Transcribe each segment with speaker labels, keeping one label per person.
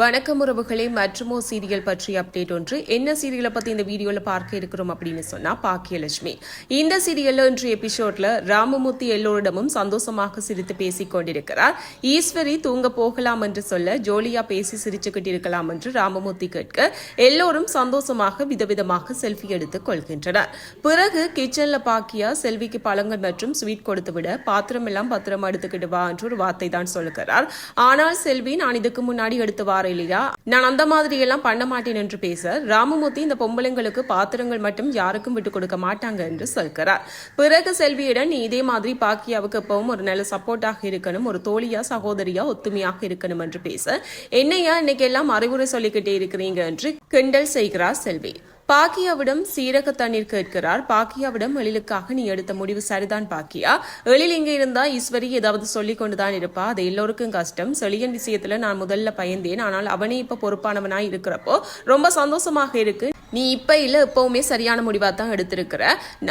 Speaker 1: வணக்கம் உறவுகளே. மற்றுமோ சீரியல் பற்றி அப்டேட் ஒன்று. என்ன சீரியலை பற்றி இந்த வீடியோவில் பார்க்க இருக்கிறோம் அப்படின்னு சொன்னா பாக்கியலட்சுமி. இந்த சீரியலில் இன்று எபிசோட்ல ராமமூர்த்தி எல்லோரிடமும் சந்தோஷமாக சிரித்து பேசிக் கொண்டிருக்கிறார். ஈஸ்வரி தூங்க போகலாம் என்று சொல்ல ஜோலியா பேசி சிரிச்சுக்கிட்டு இருக்கலாம் என்று ராமமூர்த்தி கேட்க எல்லோரும் சந்தோஷமாக விதவிதமாக செல்ஃபி எடுத்துக் கொள்கின்றனர். பிறகு கிச்சன்ல பாக்கியா செல்விக்கு பழங்கள் மற்றும் ஸ்வீட் கொடுத்து விட பாத்திரம் எல்லாம் பத்திரமா எடுத்துக்கிட்டு வா என்று ஒரு வார்த்தை தான் சொல்லுகிறார். ஆனால் செல்வி நான் இதுக்கு முன்னாடி எடுத்து வார இல்லையா? நான் அந்த மாதிரி எல்லாம் பண்ண மாட்டேன் என்று பேச ராமமூர்த்தி இந்த பொம்பளைங்களுக்கு பாத்திரங்கள் மட்டும் யாருக்கும் விட்டு கொடுக்க மாட்டாங்க என்று சொல்கிறார். பிறகு செல்வியிடம் நீ இதே மாதிரி பாக்கியாவுக்கு எப்பவும் ஒரு நல்ல சப்போர்ட்டாக இருக்கணும் ஒரு தோழியா சகோதரியா ஒத்துமையாக இருக்கணும் என்று பேச என்னையா இன்னைக்கு எல்லாம் அறிவுரை சொல்லிக்கிட்டே இருக்கிறீங்க என்று கிண்டல் செய்கிறார் செல்வி. பாக்கியாவிடம் சீரக தண்ணீர் கேட்கிறார். பாக்கியாவிடம் எழிலுக்காக நீ எடுத்த முடிவு சரிதான் பாக்கியா. எழில் இங்க இருந்தா ஈஸ்வரி ஏதாவது சொல்லிக் கொண்டுதான் இருப்பா. அது எல்லோருக்கும் கஷ்டம். செழியன் விஷயத்துல நான் முதல்ல பயந்தேன். ஆனால் அவனே இப்ப பொறுப்பானவனாய் இருக்கிறப்போ ரொம்ப சந்தோஷமாக இருக்கு. நீ இப்போ இல்லை எப்பவுமே சரியான முடிவாக தான் எடுத்திருக்கிற.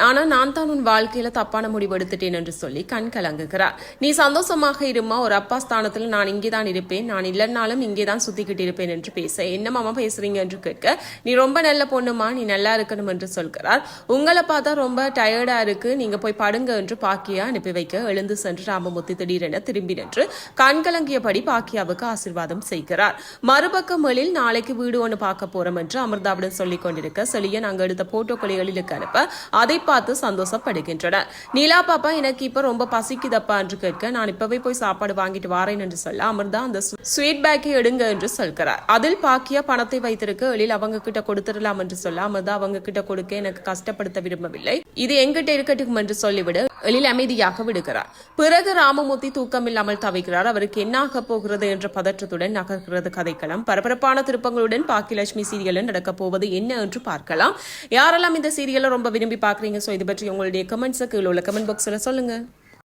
Speaker 1: ஆனால் நான் தான் உன் வாழ்க்கையில் தப்பான முடிவு எடுத்துட்டேன் என்று சொல்லி கண் கலங்குகிறார். நீ சந்தோஷமாக இருமா? ஒரு அப்பா ஸ்தானத்தில் நான் இங்கே தான் இருப்பேன். நான் இல்லைனாலும் இங்கே தான் சுத்திக்கிட்டு இருப்பேன் என்று பேச என்ன மாமா பேசுறீங்க? என்று கேட்க நீ ரொம்ப நல்ல பொண்ணுமா? நீ நல்லா இருக்கணும் என்று சொல்கிறார். உங்களை பார்த்தா ரொம்ப டயர்டாக இருக்கு. நீங்க போய் படுங்க என்று பாக்கியா அனுப்பி வைக்க எழுந்து சென்று ராமமூர்த்தி திடீரென திரும்பி நின்று கண் கலங்கியபடி பாக்கியாவுக்கு ஆசீர்வாதம் செய்கிறார். மறுபக்கம் மேலில் நாளைக்கு வீடு ஒன்று பார்க்க போறோம் என்று அமிர்தாவிடம் சொல்லிக்கொண்டு கொண்டிருக்க செழியன் அங்கு எடுத்த போட்டோக்களை எழிலுக்கு அனுப்ப அதை பார்த்து சந்தோஷப்படுகின்றனர் நீலா பாப்பா எனக்கு இப்ப ரொம்ப பசிக்குதப்பா என்று கேட்க நான் இப்பவே போய் சாப்பாடு வாங்கிட்டு வாரேன் என்று சொல்ல அமிர்தா அந்த ஸ்வீட் பேக்கை எடுங்க என்று சொல்கிறார். அதில் பாக்கியா பணத்தை வைத்திருக்க எழில் அவங்க கிட்ட கொடுத்துடலாம் என்று சொல்ல அமிர்தா அவங்க கிட்ட கொடுக்க எனக்கு கஷ்டப்படுத்த விரும்பவில்லை. இது எங்கிட்ட இருக்கட்டும் என்று சொல்லிவிடு. எழில் அமைதியாக விடுகிறார். பிறகு ராமமூர்த்தி தூக்கமில்லாமல் தவிக்கிறார். அவருக்கு என்ன ஆக போகிறது என்ற பதற்றத்துடன் நகர்கிறது கதைக்களம். பரபரப்பான திருப்பங்களுடன் பாக்கியலட்சுமி சீரியலில் நடக்கப் போவது என்ன என்று பார்க்கலாம். யாரெல்லாம் இந்த சீரியலை ரொம்ப விரும்பி பார்க்குறீங்க? ஸோ இது பற்றி உங்களுடைய கமெண்ட்ஸை கீழே உள்ள கமெண்ட் பாக்ஸில் சொல்லுங்கள்